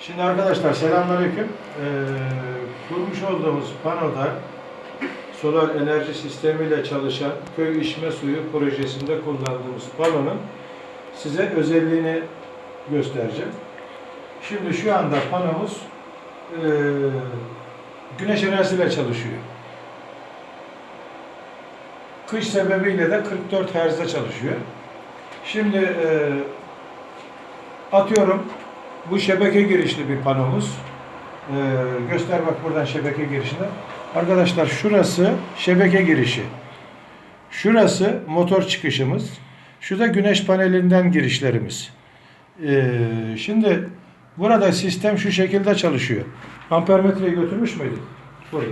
Şimdi arkadaşlar selamünaleyküm. Ee, kurmuş olduğumuz panoda solar enerji sistemiyle çalışan köy içme suyu projesinde kullandığımız panonun size özelliğini göstereceğim. Şimdi şu anda panomuz e, güneş enerjisiyle çalışıyor. Kış sebebiyle de 44 Hz'de çalışıyor. Şimdi e, atıyorum bu şebeke girişli bir panomuz. Ee, göster bak buradan şebeke girişine. Arkadaşlar şurası şebeke girişi. Şurası motor çıkışımız. Şu da güneş panelinden girişlerimiz. Ee, şimdi burada sistem şu şekilde çalışıyor. Ampermetreyi götürmüş müydün? Burada.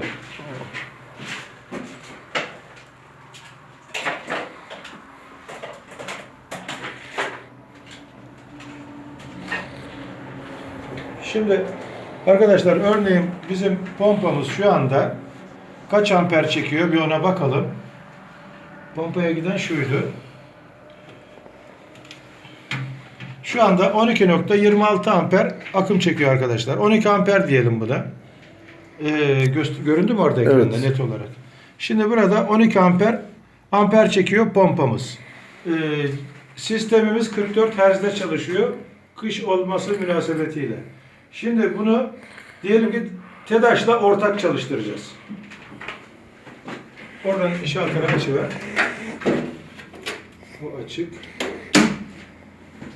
Şimdi arkadaşlar örneğin bizim pompamız şu anda kaç amper çekiyor bir ona bakalım. Pompaya giden şuydu. Şu anda 12.26 amper akım çekiyor arkadaşlar. 12 amper diyelim bu da. Ee, göründü mü orada ekranda Evet. net olarak? Şimdi burada 12 amper amper çekiyor pompamız. Ee, sistemimiz 44 Hz'de çalışıyor. Kış olması münasebetiyle. Şimdi bunu diyelim ki TEDAŞ'la ortak çalıştıracağız. Oradan işaretleri açıver. Bu açık.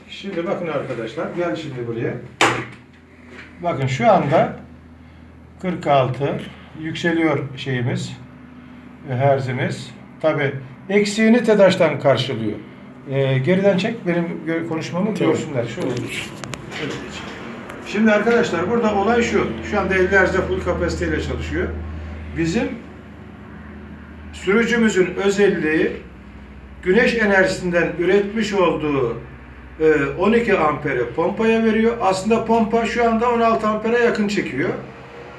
Şimdi bakın arkadaşlar. Gel şimdi buraya. Bakın şu anda 46 yükseliyor şeyimiz. e, Herzimiz. Tabi eksiğini TEDAŞ'tan karşılıyor. Ee, geriden çek. Benim konuşmamı görsünler. Şöyle. Şöyle geç. Şimdi arkadaşlar burada olay şu. Şu anda 50 Hz'de full kapasiteyle çalışıyor. Bizim sürücümüzün özelliği güneş enerjisinden üretmiş olduğu e, 12 amperi pompaya veriyor. Aslında pompa şu anda 16 ampere yakın çekiyor.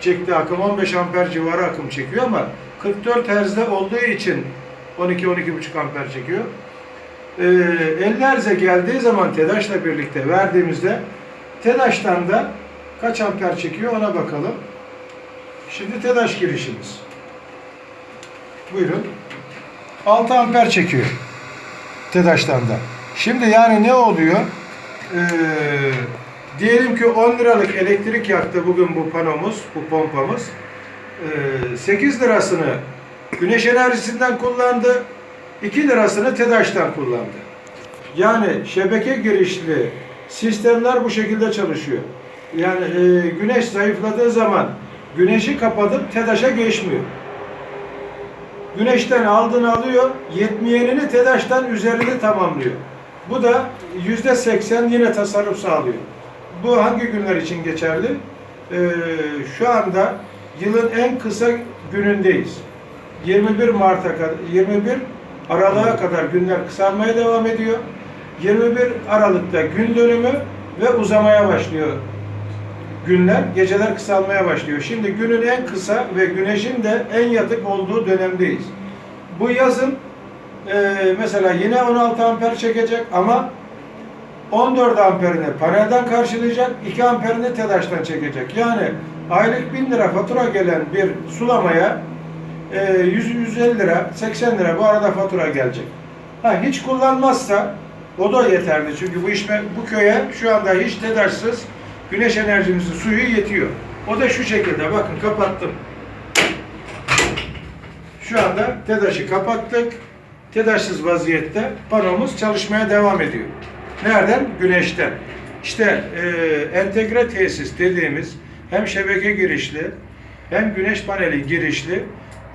Çektiği akım 15 amper civarı akım çekiyor ama 44 Hz'de olduğu için 12-12,5 amper çekiyor. E, 50 Hz'e geldiği zaman TEDAŞ'la birlikte verdiğimizde TEDAŞ'tan da kaç amper çekiyor ona bakalım. Şimdi TEDAŞ girişimiz. Buyurun. 6 amper çekiyor. TEDAŞ'tan da. Şimdi yani ne oluyor? Ee, diyelim ki 10 liralık elektrik yaktı bugün bu panomuz, bu pompamız. Ee, 8 lirasını güneş enerjisinden kullandı. 2 lirasını TEDAŞ'tan kullandı. Yani şebeke girişli sistemler bu şekilde çalışıyor. Yani e, güneş zayıfladığı zaman güneşi kapatıp TEDAŞ'a geçmiyor. Güneşten aldığını alıyor, yetmeyenini TEDAŞ'tan üzerini tamamlıyor. Bu da yüzde seksen yine tasarruf sağlıyor. Bu hangi günler için geçerli? Ee, şu anda yılın en kısa günündeyiz. 21 Mart'a kadar, 21 Aralık'a kadar günler kısalmaya devam ediyor. 21 Aralık'ta gün dönümü ve uzamaya başlıyor günler, geceler kısalmaya başlıyor. Şimdi günün en kısa ve güneşin de en yatık olduğu dönemdeyiz. Bu yazın e, mesela yine 16 amper çekecek ama 14 amperini panelden karşılayacak, 2 amperini TEDAŞ'tan çekecek. Yani aylık 1000 lira fatura gelen bir sulamaya e, 100-150 lira, 80 lira bu arada fatura gelecek. Ha, hiç kullanmazsa o da yeterli. Çünkü bu işme bu köye şu anda hiç TEDAŞ'sız güneş enerjimizin suyu yetiyor. O da şu şekilde bakın kapattım. Şu anda TEDAŞ'ı kapattık. TEDAŞ'sız vaziyette panomuz çalışmaya devam ediyor. Nereden? Güneşten. İşte e, entegre tesis dediğimiz hem şebeke girişli hem güneş paneli girişli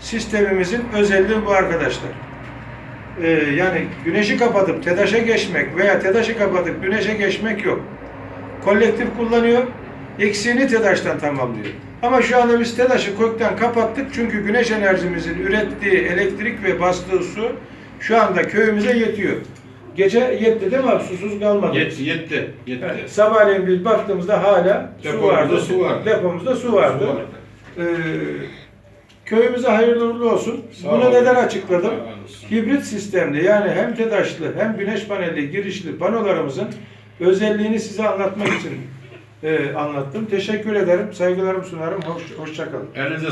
sistemimizin özelliği bu arkadaşlar. E, yani güneşi kapatıp TEDAŞ'a geçmek veya TEDAŞ'ı kapatıp güneşe geçmek yok kolektif kullanıyor. Eksiğini TEDAŞ'tan tamamlıyor. Ama şu anda biz TEDAŞ'ı kökten kapattık çünkü güneş enerjimizin ürettiği elektrik ve bastığı su şu anda köyümüze yetiyor. Gece yetti değil mi abi? Susuz kalmadık. Yetti, yetti, yetti. Evet, sabahleyin biz baktığımızda hala su Depomuzda vardı. su vardı. Depomuzda su vardı. Su vardı. Ee, köyümüze hayırlı uğurlu olsun. Sağ Bunu olun. neden açıkladım? Hibrit sistemli yani hem TEDAŞ'lı hem güneş panelli girişli panolarımızın özelliğini size anlatmak için e, anlattım. Teşekkür ederim. Saygılarımı sunarım. Hoş, hoşça kalın. Elinize